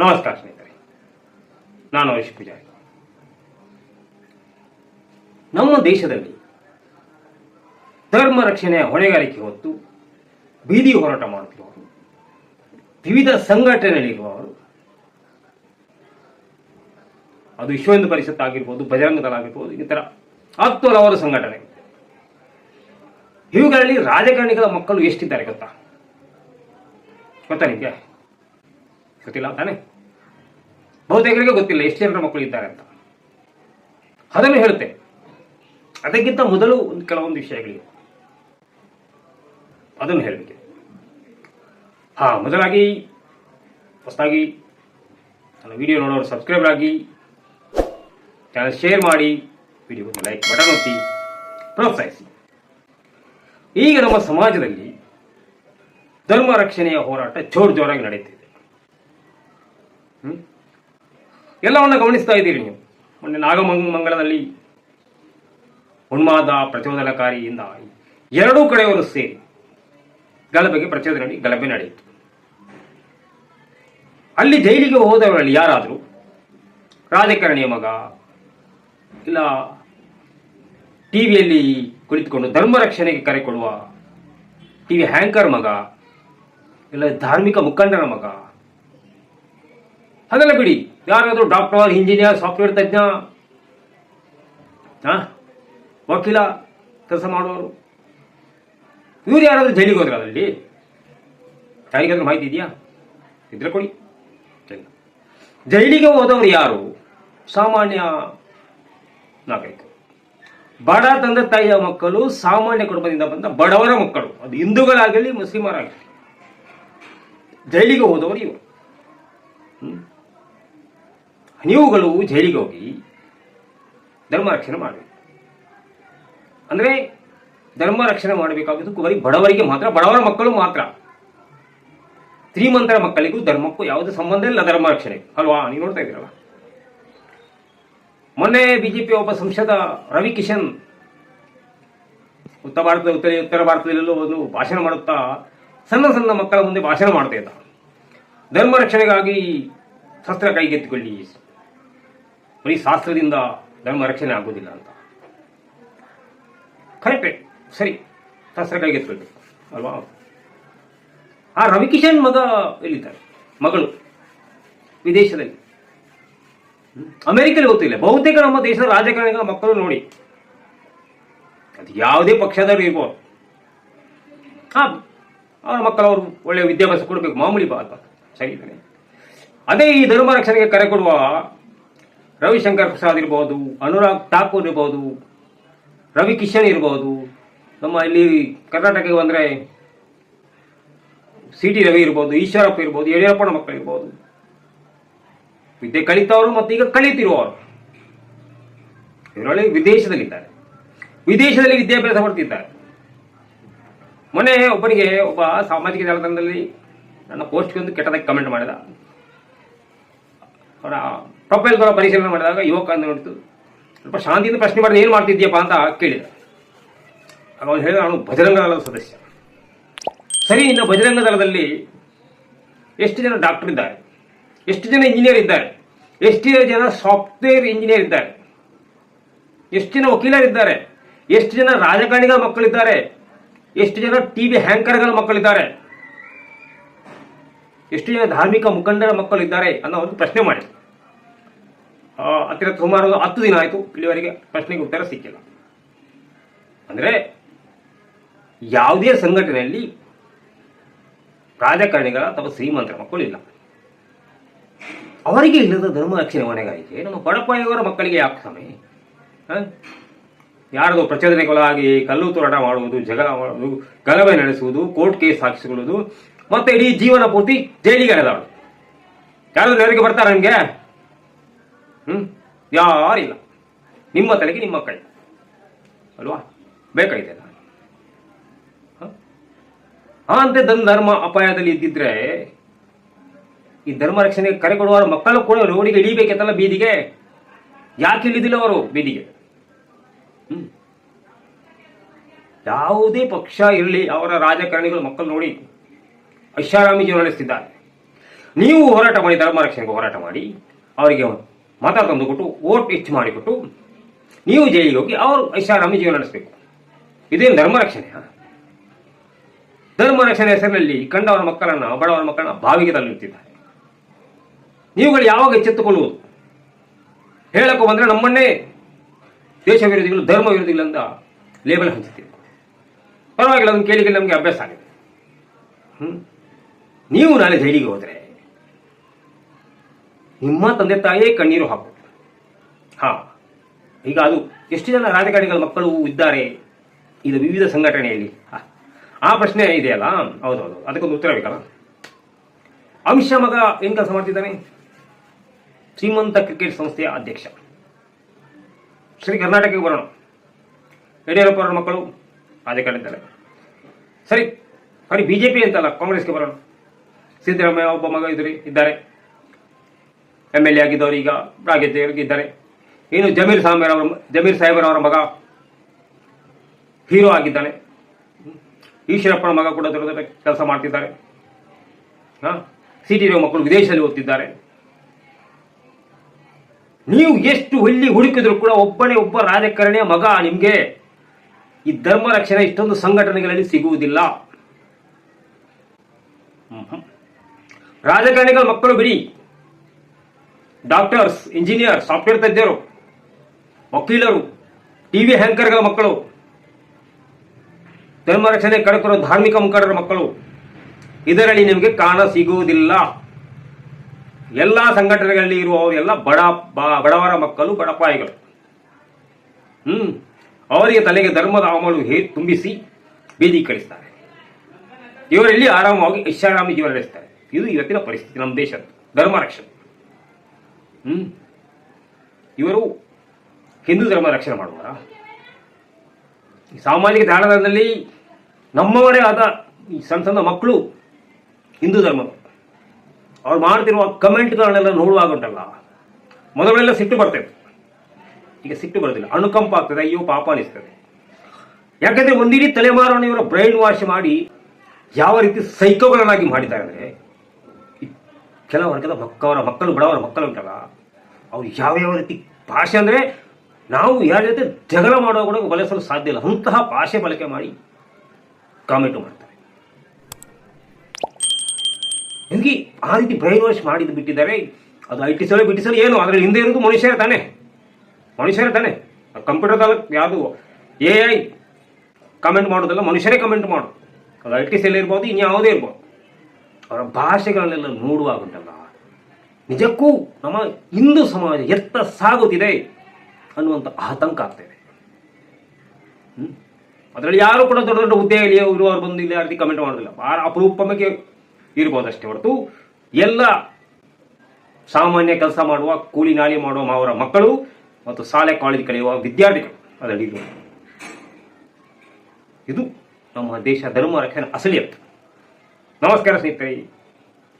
ನಮಸ್ಕಾರ ಸ್ನೇಹಿತರೆ, ನಾನು ಹರೀಶ್ ಪೂಜಾರಿ. ನಮ್ಮ ದೇಶದಲ್ಲಿ ಧರ್ಮ ರಕ್ಷಣೆಯ ಹೊಣೆಗಾರಿಕೆ ಹೊತ್ತು ಬೀದಿ ಹೋರಾಟ ಮಾಡುತ್ತಿರುವವರು, ವಿವಿಧ ಸಂಘಟನೆಗಳಿರುವವರು ಅದು ವಿಶ್ವ ಪರಿಷತ್ ಆಗಿರ್ಬೋದು ಬಜರಂಗ ದಳ ಆಗಿರ್ಬೋದು ಇತರ ಹತ್ತು ಹಲವಾರು ಸಂಘಟನೆ. ಇವುಗಳಲ್ಲಿ ರಾಜಕಾರಣಿಗಳ ಮಕ್ಕಳು ಎಷ್ಟಿದ್ದಾರೆ ಗೊತ್ತಾ? ಗೊತ್ತಾ ನಿಮಗೆ? ಗೊತ್ತಿಲ್ಲ ತಾನೆ ಬಹುತೇಕರಿಗೆ ಗೊತ್ತಿಲ್ಲ, ಎಷ್ಟು ಜನರ ಮಕ್ಕಳು ಇದ್ದಾರೆ ಅಂತ. ಅದನ್ನು ಹೇಳುತ್ತೆ. ಅದಕ್ಕಿಂತ ಮೊದಲು ಒಂದು ಕೆಲವೊಂದು ವಿಷಯಗಳಿವೆ. ಅದನ್ನು ಹೇಳಬೇಕು ಹಾ, ಮೊದಲಾಗಿ ಹೊಸದಾಗಿ ನನ್ನ ವಿಡಿಯೋ ನೋಡೋರು ಸಬ್ಸ್ಕ್ರೈಬ್ ಆಗಿ ಚಾನಲ್ ಶೇರ್ ಮಾಡಿ ವಿಡಿಯೋಗೆ ಲೈಕ್ ಬಟನ್ ಒತ್ತಿ, ಪ್ರೋತ್ಸಾಹಿಸಿ. ಈಗ ನಮ್ಮ ಸಮಾಜದಲ್ಲಿ ಧರ್ಮ ರಕ್ಷಣೆಯ ಹೋರಾಟ ಜೋರ್ ಜೋರಾಗಿ ನಡೆಯುತ್ತಿದೆ ಎಲ್ಲವನ್ನ ಗಮನಿಸ್ತಾ ಇದ್ದೀರಿ ನೀವು. ಮೊನ್ನೆ ನಾಗಮಂಗಲದಲ್ಲಿ ಉನ್ಮಾದ ಪ್ರಚೋದನಕಾರಿಯಿಂದ ಎರಡೂ ಕಡೆಯವರು ಸೇರಿ ಗಲಭೆಗೆ ಪ್ರಚೋದನೆ ಗಲಭೆ ನಡೆಯಿತು. ಅಲ್ಲಿ ಜೈಲಿಗೆ ಹೋದವರಲ್ಲಿ ಯಾರಾದರೂ ರಾಜಕಾರಣಿಯ ಮಗ ಇಲ್ಲ ಟಿವಿಯಲ್ಲಿ ಕುಳಿತುಕೊಂಡು ಧರ್ಮ ರಕ್ಷಣೆಗೆ ಕರೆ ಕೊಡುವ ಟಿವಿ ಹ್ಯಾಂಕರ್ ಮಗ ಇಲ್ಲ ಧಾರ್ಮಿಕ ಮುಖಂಡರ ಮಗ ಅದೆಲ್ಲ ಬಿಡಿ. ಯಾರಾದರೂ ಡಾಕ್ಟರ್ ಇಂಜಿನಿಯರ್ ಸಾಫ್ಟ್ವೇರ್ ತಜ್ಞ ಹಾಂ ವಕೀಲ ಕೆಲಸ ಮಾಡುವವರು, ಇವ್ರು ಯಾರಾದರೂ ಜೈಲಿಗೆ ಹೋದ್ರೆ ಅದರಲ್ಲಿ? ಯಾರಿಗಾದ್ರೂ ಮಾಹಿತಿ ಇದೆಯಾ? ಇದ್ರೆ ಕೊಡಿ. ಜೈಲಿಗೆ ಹೋದವರು ಯಾರು? ಸಾಮಾನ್ಯ ನಾಗರಿಕರು. ಬಡ ತಂದೆ ತಾಯಿಯ ಮಕ್ಕಳು ಸಾಮಾನ್ಯ ಕುಟುಂಬದಿಂದ ಬಂದ ಬಡವರ ಮಕ್ಕಳು. ಅದು ಹಿಂದೂಗಳಾಗಲಿ, ಮುಸ್ಲಿಮರಾಗಲಿ. ಜೈಲಿಗೆ ಹೋದವರು ಇವರು. ನೀವುಗಳು ಜೈಲಿಗೆ ಹೋಗಿ ಧರ್ಮ ರಕ್ಷಣೆ ಮಾಡಬೇಕು. ಅಂದರೆ ಧರ್ಮ ರಕ್ಷಣೆ ಮಾಡಬೇಕಾಗಿದ್ದು ಬರೀ ಬಡವರಿಗೆ ಮಾತ್ರ, ಬಡವರ ಮಕ್ಕಳು ಮಾತ್ರ. ಶ್ರೀಮಂತರ ಮಕ್ಕಳಿಗೂ ಧರ್ಮಕ್ಕೂ ಯಾವುದೇ ಸಂಬಂಧ ಇಲ್ಲ ಧರ್ಮ ರಕ್ಷಣೆ. ಅಲ್ವಾ? ನೀವು ನೋಡ್ತಾ ಇದ್ದೀರಲ್ಲ? ಮೊನ್ನೆ ಬಿಜೆಪಿ ಒಬ್ಬ ಸಂಸದ ರವಿ ಕಿಶನ್ ಉತ್ತರ ಭಾರತದ ಉತ್ತರ ಉತ್ತರ ಭಾರತದಲ್ಲೆಲ್ಲೋ ಒಂದು ಭಾಷಣ ಮಾಡುತ್ತಾ ಸಣ್ಣ ಸಣ್ಣ ಮಕ್ಕಳ ಮುಂದೆ ಭಾಷಣ ಮಾಡ್ತಾ ಇದ್ದ. ಧರ್ಮ ರಕ್ಷಣೆಗಾಗಿ ಶಸ್ತ್ರ ಕೈಗೆತ್ತಿಕೊಳ್ಳಿ. ಬರೀ ಶಾಸ್ತ್ರದಿಂದ ಧರ್ಮ ರಕ್ಷಣೆ ಆಗುವುದಿಲ್ಲ ಅಂತ. ಕರೆಕ್ಟೇ. ಸರಿ. ಶಸ್ತ್ರ ಕೈಗೆತ್ತಿಕೊಳ್ಬೇಕು ಅಲ್ವಾ? ಆ ರವಿಕಿಶನ್ ಮಗ ಎಲ್ಲಿದ್ದಾರೆ? ಮಗಳು. ವಿದೇಶದಲ್ಲಿ. ಅಮೆರಿಕಲ್ಲಿ ಗೊತ್ತಿಲ್ಲ. ಬಹುತೇಕ ನಮ್ಮ ದೇಶದ ರಾಜಕಾರಣಿಗಳ ಮಕ್ಕಳು ನೋಡಿ. ಅದು ಯಾವುದೇ ಪಕ್ಷದವರು ಇರ್ಬೋದು. ಹಾ ಮಕ್ಕಳು ಅವರು ಒಳ್ಳೆಯ ವಿದ್ಯಾಭ್ಯಾಸ ಕೊಡಬೇಕು. ಮಾಮೂಲಿ ಬಾ ಸರಿ ಅದೇ ಈ ಧರ್ಮ ರಕ್ಷಣೆಗೆ ಕರೆ ಕೊಡುವ ರವಿಶಂಕರ್ ಪ್ರಸಾದ್ ಇರ್ಬೋದು, ಅನುರಾಗ್ ಠಾಕೂರ್ ಇರ್ಬೋದು ರವಿ ಕಿಶನ್ ಇರ್ಬೋದು, ನಮ್ಮ ಇಲ್ಲಿ ಕರ್ನಾಟಕಕ್ಕೆ ಬಂದರೆ ಸಿ ಟಿ ರವಿ ಇರ್ಬೋದು, ಈಶ್ವರಪ್ಪ ಇರ್ಬೋದು, ಯಡಿಯೂರಪ್ಪನ ಮಕ್ಕಳು ಇರ್ಬೋದು. ವಿದ್ಯೆ ಕಲಿತವರು ಮತ್ತು ಈಗ ಕಲಿತಿರುವವರು. ಇವರಲ್ಲಿ ವಿದೇಶದಲ್ಲಿದ್ದಾರೆ. ವಿದೇಶದಲ್ಲಿ ವಿದ್ಯಾಭ್ಯಾಸ ಮಾಡ್ತಿದ್ದಾರೆ. ಮೊನ್ನೆ ಒಬ್ಬರಿಗೆ ಒಬ್ಬ ಸಾಮಾಜಿಕ ಜಾಲತಾಣದಲ್ಲಿ ನನ್ನ ಪೋಸ್ಟ್ಗೆ ಒಂದು ಕೆಟ್ಟದಾಗಿ ಕಮೆಂಟ್ ಮಾಡಿದ. ಅವರ ಪ್ರೊಫೈಲ್ಗಳ ಪರಿಶೀಲನೆ ಮಾಡಿದಾಗ ಯುವಕ ಅಂತ ನೋಡಿತು ಸ್ವಲ್ಪ ಶಾಂತಿಯಿಂದ ಪ್ರಶ್ನೆ ಮಾಡಿದ ಏನು ಮಾಡ್ತಿದ್ಯಪ್ಪ ಅಂತ ಕೇಳಿದ. ಆಗ ಅವನು ಹೇಳಿದ, ನಾನು ಬಜರಂಗ ದಳದ ಸದಸ್ಯ. ಸರಿ, ಇನ್ನು ಭಜರಂಗ ದಳದಲ್ಲಿ ಎಷ್ಟು ಜನ ಡಾಕ್ಟರ್ ಇದ್ದಾರೆ? ಎಷ್ಟು ಜನ ಇಂಜಿನಿಯರ್ ಇದ್ದಾರೆ? ಎಷ್ಟು ಜನ ಸಾಫ್ಟ್ವೇರ್ ಇಂಜಿನಿಯರ್ ಇದ್ದಾರೆ? ಎಷ್ಟು ಜನ ವಕೀಲರಿದ್ದಾರೆ ಎಷ್ಟು ಜನ ರಾಜಕಾರಣಿಗಳ ಮಕ್ಕಳಿದ್ದಾರೆ? ಎಷ್ಟು ಜನ ಟಿ ವಿ ಹ್ಯಾಂಕರ್ಗಳ ಮಕ್ಕಳಿದ್ದಾರೆ? ಎಷ್ಟು ಜನ ಧಾರ್ಮಿಕ ಮುಖಂಡರ ಮಕ್ಕಳಿದ್ದಾರೆ ಅನ್ನೋ ಒಂದು ಪ್ರಶ್ನೆ ಮಾಡಿ ಹತ್ತಿರ ಸುಮಾರು ಒಂದು ಹತ್ತು ದಿನ ಆಯಿತು. ಇಲ್ಲಿವರೆಗೆ ಪ್ರಶ್ನೆಗೆ ಉತ್ತರ ಸಿಕ್ಕಿಲ್ಲ. ಅಂದರೆ ಯಾವುದೇ ಸಂಘಟನೆಯಲ್ಲಿ ರಾಜಕಾರಣಿಗಳ ಅಥವಾ ಶ್ರೀಮಂತರ ಮಕ್ಕಳು ಇಲ್ಲ. ಅವರಿಗೆ ಇಲ್ಲದ ಧರ್ಮ ರಕ್ಷಣೆ ಹೊಣೆಗಾರಿಕೆ, ನಮ್ಮ ಮಕ್ಕಳಿಗೆ ಯಾಕೆ ಸಮಯ ಯಾರದು ಪ್ರಚೋದನೆಗೊಳಗಾಗಿ ಕಲ್ಲು ತೋರಾಟ ಮಾಡುವುದು, ಜಗಳ ಮಾಡುವುದು, ಗಲಭೆ ನಡೆಸುವುದು, ಕೋರ್ಟ್ ಕೇಸ್ ಹಾಕಿಸಿಕೊಳ್ಳುವುದು, ಮತ್ತೆ ಇಡೀ ಜೀವನ ಪೂರ್ತಿ ಜೈಲಿಗೆ ಎಳೆದಾಳು ಯಾರು ನೆರವಿಗೆ ಬರ್ತಾರೆ ನನಗೆ ಹ್ಮ್? ಯಾರಿಲ್ಲ. ನಿಮ್ಮ ತಲೆಗೆ ನಿಮ್ಮ ಕೈ. ಅಲ್ವಾ? ಬೇಕಾಗಿದೆ ಅಂತೆ ಧನ್ ಧರ್ಮ ಅಪಾಯದಲ್ಲಿ ಇದ್ದಿದ್ರೆ ಈ ಧರ್ಮ ರಕ್ಷಣೆಗೆ ಕರೆ ಕೊಡುವ ಮಕ್ಕಳು ಕೂಡ ರೋಡಿಗೆ ಇಳಿಬೇಕಂತಲ್ಲ ಬೀದಿಗೆ? ಯಾಕೆ ಇಳಿದಿಲ್ಲ ಅವರು ಬೀದಿಗೆ? ಹ್ಞೂ ಯಾವುದೇ ಪಕ್ಷ ಇರಲಿ, ಅವರ ರಾಜಕಾರಣಿಗಳು ಮಕ್ಕಳು ನೋಡಿ ಐಷಾರಾಮಿ ಜೀವನ ನಡೆಸ್ತಿದ್ದಾರೆ. ನೀವು ಹೋರಾಟ ಮಾಡಿ, ಧರ್ಮ ರಕ್ಷಣೆಗೆ ಹೋರಾಟ ಮಾಡಿ, ಅವರಿಗೆ ಮತ ತಂದುಕೊಟ್ಟು ಓಟ್ ಹೆಚ್ಚು ಮಾಡಿಕೊಟ್ಟು, ನೀವು ಜೈಲಿಗೆ ಹೋಗಿ ಅವರು ಐಷಾರಾಮಿ ಜೀವನ ನಡೆಸಬೇಕು. ಇದೇನು ಧರ್ಮ ರಕ್ಷಣೆ ಧರ್ಮ ರಕ್ಷಣೆ ಹೆಸರಿನಲ್ಲಿ ಕಂಡವರ ಮಕ್ಕಳನ್ನ ಬಡವರ ಮಕ್ಕಳನ್ನ ಬಾವಿಗೆ ತಳ್ಳುತ್ತಿದ್ದಾರೆ ನೀವುಗಳು ಯಾವಾಗ ಎಚ್ಚೆತ್ತುಕೊಳ್ಳುವುದು? ಹೇಳಕ್ಕೆ ಬಂದ್ರೆ ನಮ್ಮನ್ನೇ ದೇಶ ವಿರೋಧಿಗಳು, ಧರ್ಮ ವಿರೋಧಿಗಳು ಅಂತ ಲೇಬಲ್ ಹಂಚುತ್ತೀವಿ ಪರವಾಗಿಲ್ಲ, ಅದನ್ನು ಕೇಳಿ ಕೇಳಿ ನಮಗೆ ಅಭ್ಯಾಸ ಆಗಿದೆ. ಹ್ಮ್? ನೀವು ನಾಳೆ ಜೈಲಿಗೆ ಹೋದರೆ ನಿಮ್ಮ ತಂದೆ ತಾಯೇ ಕಣ್ಣೀರು ಹಾಕು. ಹಾ, ಈಗ ಅದು ಎಷ್ಟು ಜನ ರಾಜಕಾರಣಿಗಳ ಮಕ್ಕಳು ಇದ್ದಾರೆ? ಇದು ವಿವಿಧ ಸಂಘಟನೆಯಲ್ಲಿ. ಆ ಪ್ರಶ್ನೆ ಇದೆಯಲ್ಲ? ಹೌದೌದು ಅದಕ್ಕೊಂದು ಉತ್ತರ ಬೇಕಲ್ಲ? ಅಂಶ ಮಗ ಏನ್ ಕೆಲಸ ಮಾಡ್ತಿದ್ದಾನೆ? ಶ್ರೀಮಂತ ಕ್ರಿಕೆಟ್ ಸಂಸ್ಥೆಯ ಅಧ್ಯಕ್ಷ. ಶ್ರೀ ಕರ್ನಾಟಕಕ್ಕೆ ಬರೋಣ. ಯಡಿಯೂರಪ್ಪ ಅವರ ಮಕ್ಕಳು ರಾಜಕಾರಣಿದ್ದಾರೆ. ಸರಿ ಬರೀ ಬಿಜೆಪಿ ಅಂತಲ್ಲ, ಕಾಂಗ್ರೆಸ್ಗೆ ಬರೋಣ. ಸಿದ್ದರಾಮಯ್ಯ ಒಬ್ಬ ಮಗ ಇದ್ರಿ ಇದ್ದಾರೆ. ಎಂ ಎಲ್ ಎ ಆಗಿದ್ದವರು ಈಗ ಆಗಿದ್ದಾರೆ. ಇನ್ನು ಜಮೀರ್ ಅವರ, ಜಮೀರ್ ಸಾಹೇಬರ್ ಅವರ ಮಗ ಹೀರೋ ಆಗಿದ್ದಾನೆ. ಈಶ್ವರಪ್ಪನ ಮಗ ಕೂಡ ದೊಡ್ಡ ದೊಡ್ಡ ಕೆಲಸ ಮಾಡ್ತಿದ್ದಾರೆ. ಸಿಟಿ ಮಕ್ಕಳು ವಿದೇಶದಲ್ಲಿ ಓದ್ತಿದ್ದಾರೆ. ನೀವು ಎಷ್ಟು ಹುಲ್ಲಿ ಹುಡುಕಿದ್ರು ಕೂಡ ಒಬ್ಬನೇ ಒಬ್ಬ ರಾಜಕಾರಣಿಯ ಮಗ ನಿಮಗೆ ಈ ಧರ್ಮ ರಕ್ಷಣೆ ಇಷ್ಟೊಂದು ಸಂಘಟನೆಗಳಲ್ಲಿ ಸಿಗುವುದಿಲ್ಲ. ರಾಜಕಾರಣಿಗಳ ಮಕ್ಕಳು ಬಿಡಿ. ಡಾಕ್ಟರ್ಸ್ ಇಂಜಿನಿಯರ್ ಸಾಫ್ಟ್ವೇರ್ ತಜ್ಞರು, ವಕೀಲರು, ಟಿವಿ ಹ್ಯಾಂಕರ್ಗಳ ಮಕ್ಕಳು, ಧರ್ಮ ರಕ್ಷಣೆ ಕಡಕರು ಧಾರ್ಮಿಕ ಮುಖಂಡರ ಮಕ್ಕಳು, ಇದರಲ್ಲಿ ನಿಮಗೆ ಕಾಣ ಸಿಗುವುದಿಲ್ಲ. ಎಲ್ಲ ಸಂಘಟನೆಗಳಲ್ಲಿ ಇರುವವರು ಎಲ್ಲ ಬಡ ಬಡವರ ಮಕ್ಕಳು, ಬಡಪಾಯಿಗಳು. ಹ್ಮ್. ಅವರಿಗೆ ತಲೆಗೆ ಧರ್ಮದ ಅಮಲು ಹೇ, ತುಂಬಿಸಿ ಬೀದಿ ಕಳಿಸ್ತಾರೆ. ಇವರಲ್ಲಿ ಆರಾಮವಾಗಿ ಐಷಾರಾಮಿ ಜೀವನ ನಡೆಸ್ತಾರೆ. ಇದು ಇವತ್ತಿನ ಪರಿಸ್ಥಿತಿ, ನಮ್ಮ ದೇಶದ್ದು ಧರ್ಮ ರಕ್ಷಣೆ. ಇವರು ಹಿಂದೂ ಧರ್ಮ ರಕ್ಷಣೆ ಮಾಡುವರ ಸಾಮಾಜಿಕ ಜಾಲತಾಣದಲ್ಲಿ ನಮ್ಮವರೇ ಆದ ಈ ಸಣ್ಣ ಸಣ್ಣ ಮಕ್ಕಳು ಹಿಂದೂ ಧರ್ಮ. ಅವ್ರು ಮಾಡ್ತಿರುವ ಕಮೆಂಟ್ಗಳನ್ನೆಲ್ಲ ನೋಡುವಾಗ ಉಂಟಲ್ಲ, ಮೊದಲೆಲ್ಲ ಸಿಟ್ಟು ಬರ್ತೇವೆ ಈಗ ಸಿಟ್ಟು ಬರೋದಿಲ್ಲ, ಅನುಕಂಪ ಆಗ್ತದೆ, ಅಯ್ಯೋ ಪಾಪ ಅನಿಸ್ತದೆ. ಯಾಕಂದ್ರೆ ಒಂದಿಡೀ ತಲೆಮಾರನ್ನು ಇವರ ಬ್ರೈನ್ ವಾಶ್ ಮಾಡಿ ಯಾವ ರೀತಿ ಸೈಕೋಗಳನ್ನಾಗಿ ಮಾಡಿದ್ದಾರೆ ಅಂದರೆ ಕೆಲ ಮಕ್ಕಳು, ಬಡವರ ಮಕ್ಕಳು ಉಂಟಲ್ಲ ಅವ್ರು ಯಾವ ರೀತಿ ಭಾಷೆ ಅಂದರೆ ನಾವು ಯಾರ ಜೊತೆ ಜಗಳ ಮಾಡುವ ಕೂಡ ಬಳಸಲು ಸಾಧ್ಯ ಇಲ್ಲ. ಅಂತಹ ಭಾಷೆ ಬಳಕೆ ಮಾಡಿ ಕಾಮೆಂಟ್ ಮಾಡ್ತಾರೆ. ಹಿಂಗೆ ಆ ರೀತಿ ಬ್ರೈನ್ ವಾಶ್ ಮಾಡಿದ್ದು ಬಿಟ್ಟಿದ್ದಾರೆ. ಅದು ಐ ಟಿ ಸಲ ಬಿಟ್ಟಿಸಲು ಏನು? ಅದರಲ್ಲಿ ಹಿಂದೆ ಇರೋದು ಮನುಷ್ಯರೇ ತಾನೆ. ಮನುಷ್ಯರೇ ತಾನೆ. ಕಂಪ್ಯೂಟರ್ ಯಾವುದು ಎ ಐ ಕಮೆಂಟ್ ಮಾಡೋದಲ್ಲ ಮನುಷ್ಯರೇ ಕಮೆಂಟ್ ಮಾಡು. ಅದು ಐ ಟಿ ಸೆಲ್ ಇರ್ಬೋದು, ಇನ್ಯಾವುದೇ ಇರ್ಬೋದು. ಅವರ ಭಾಷೆಗಳನ್ನೆಲ್ಲ ನೋಡುವಾಗ ಉಂಟಲ್ಲ ನಿಜಕ್ಕೂ ನಮ್ಮ ಹಿಂದೂ ಸಮಾಜ ಎತ್ತ ಸಾಗುತ್ತಿದೆ ಅನ್ನುವಂಥ ಆತಂಕ ಆಗ್ತಾಯಿದೆ ಹ್ಮ್? ಅದರಲ್ಲಿ ಯಾರು ಕೂಡ ದೊಡ್ಡ ದೊಡ್ಡ ಹುದ್ದೆಯಲ್ಲಿ ಇರುವವರು ಬಂದು ಇಲ್ಲಿ ಯಾರು ಕಮೆಂಟ್ ಮಾಡೋದಿಲ್ಲ ಭಾಳ ಅಪರೂಪಕ್ಕೆ ಇರ್ಬೋದಷ್ಟೇ ಹೊರತು ಎಲ್ಲ ಸಾಮಾನ್ಯ ಕೆಲಸ ಮಾಡುವ, ಕೂಲಿ ನಾಳಿ ಮಾಡುವ ಅವರ ಮಕ್ಕಳು ಮತ್ತು ಶಾಲೆ, ಕಾಲೇಜ್ ಕಲಿಯುವ ವಿದ್ಯಾರ್ಥಿಗಳು ಅದರಲ್ಲಿ. ಇದು ನಮ್ಮ ದೇಶ ಧರ್ಮ ರಕ್ಷಣೆ ಅಸಲಿಯತ್ ನಮಸ್ಕಾರ ಸ್ನೇಹಿತರೆ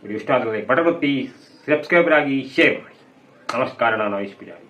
ಇಷ್ಟ ಆದರೆ ಸಬ್ಸ್ಕ್ರೈಬರ್ ಆಗಿ ಶೇರ್ ಮಾಡಿ ನಮಸ್ಕಾರ ನಾನು ಆಯುಷ್ ಪೂಜಾರಿ